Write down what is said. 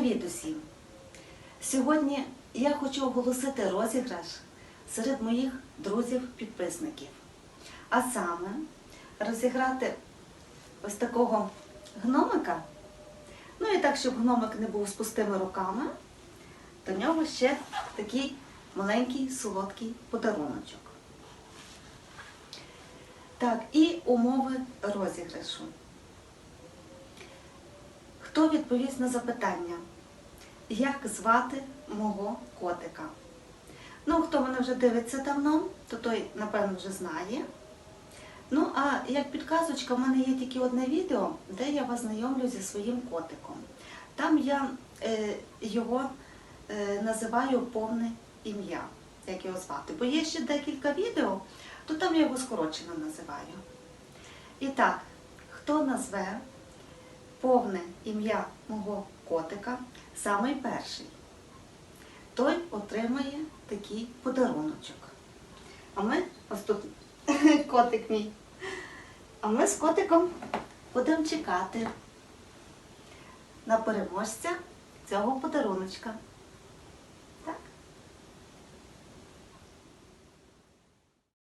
Привіт усім! Сьогодні я хочу оголосити розіграш серед моїх друзів-підписників. А саме розіграти ось такого гномика. Ну і так, щоб гномик не був з пустими руками, до нього ще такий маленький солодкий подаруночок. Так, і умови розіграшу. Хто відповість на запитання, як звати мого котика? Ну, хто мене вже дивиться давно, то той, напевно, вже знає. Ну, а як підказочка, в мене є тільки одне відео, де я вас знайомлю зі своїм котиком. Там я е, його е, називаю повне ім'я, як його звати. Бо є ще декілька відео, то там я його скорочено називаю. І так, хто назве повне ім'я мого котика, самий перший, той отримає такий подаруночок. А ми, ось котик мій, а ми з котиком будемо чекати на переможця цього подаруночка.